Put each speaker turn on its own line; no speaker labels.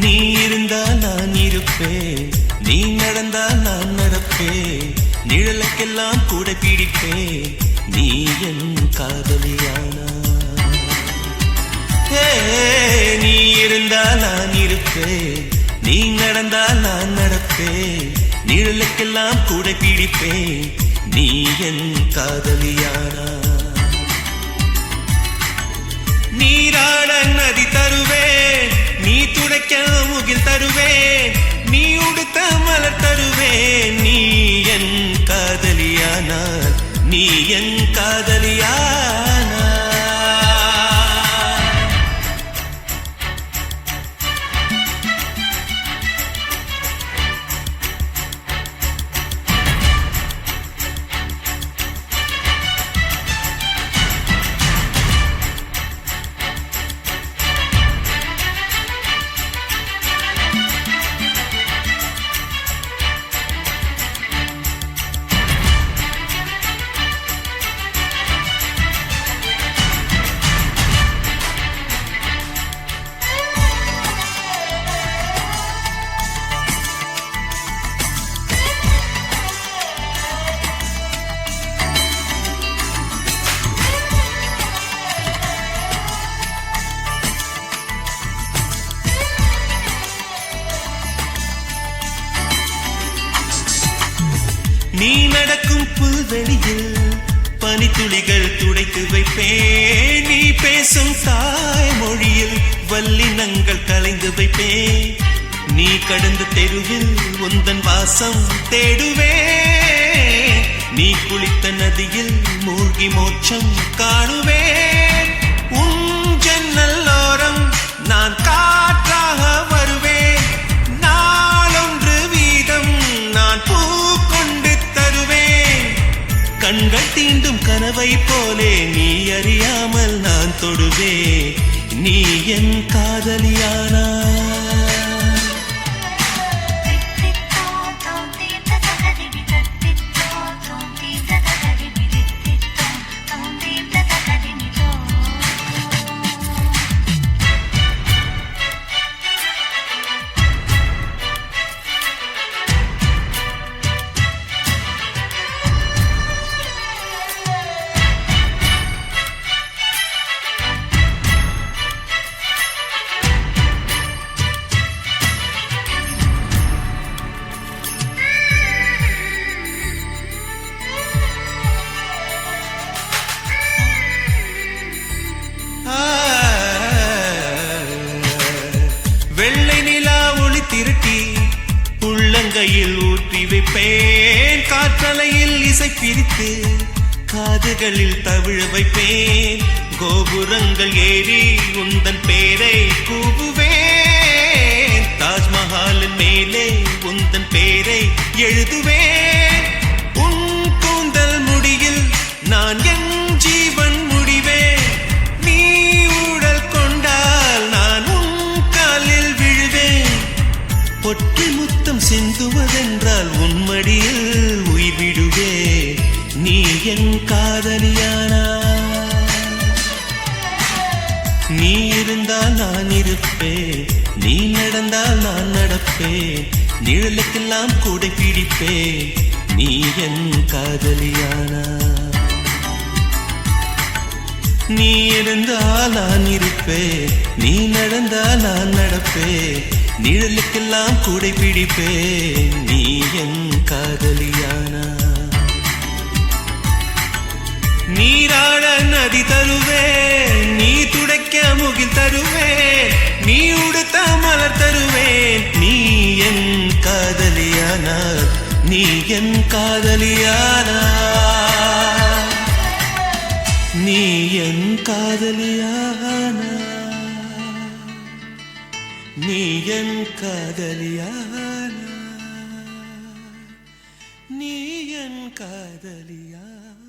நீ இருந்தால் நான் இருப்பேன். நீ நடந்தால் நான் நடப்பேன். நிழலுக்கெல்லாம் கூட பிடிப்பேன். நீ என் காதலியானா? நீ இருந்தால் நான் இருப்பேன். நீ நடந்தால் நான் நடப்பேன். நிழலுக்கெல்லாம் கூட பிடிப்பேன். நீ என் காதலியானா? நீராட நதி தருவேன். நீ மலர் தருவேன் நீ என் காதலியானால் நீ என் காதலியா நீ நடக்கும் புல்வெளியில் பனித்துளிகள் துடைத்து வைப்பேன். நீ பேசும் தாய் மொழியில் வல்லினங்கள் கலைந்து வைப்பேன். நீ கடந்த தெருவில் உந்தன் வாசம் தேடுவே நீ குளித்த நதியில் மூழ்கி மோட்சம் காணுவேன். உன் ஜன்னல்லோரம் நான் காற்றாக தீண்டும் போலே நீ அறியாமல் நான் தொடுவே நீ என் காதலியானா? உள்ளங்கையில் ஊற்றி வைப்பேன். காற்றலையில் இசை பிரித்து காதுகளில் தவிழ வைப்பேன். கோபுரங்கள் ஏறி உந்தன் பேரை கூவுவேன் இருப்பேன் நீ நடந்தால் நான் நடப்பேன் நிழலுக்கெல்லாம் கூட பிடிப்பேன் நீ என் காதலியானா? நீ இருந்தால் நான் இருப்பேன் நீ நடந்தால் நான் நடப்பேன் நிழலுக்கெல்லாம் கூடை பிடிப்பேன் நீ என் காதலியானா? நீராட நதி தருவேன் முகில் தருவேன். நீ உடுத்த மலர் தருவேன். நீ என் காதலியானா நீ என் காதலியானா நீ என் காதலியானா நீ என் காதலியானா நீ என் காதலியானா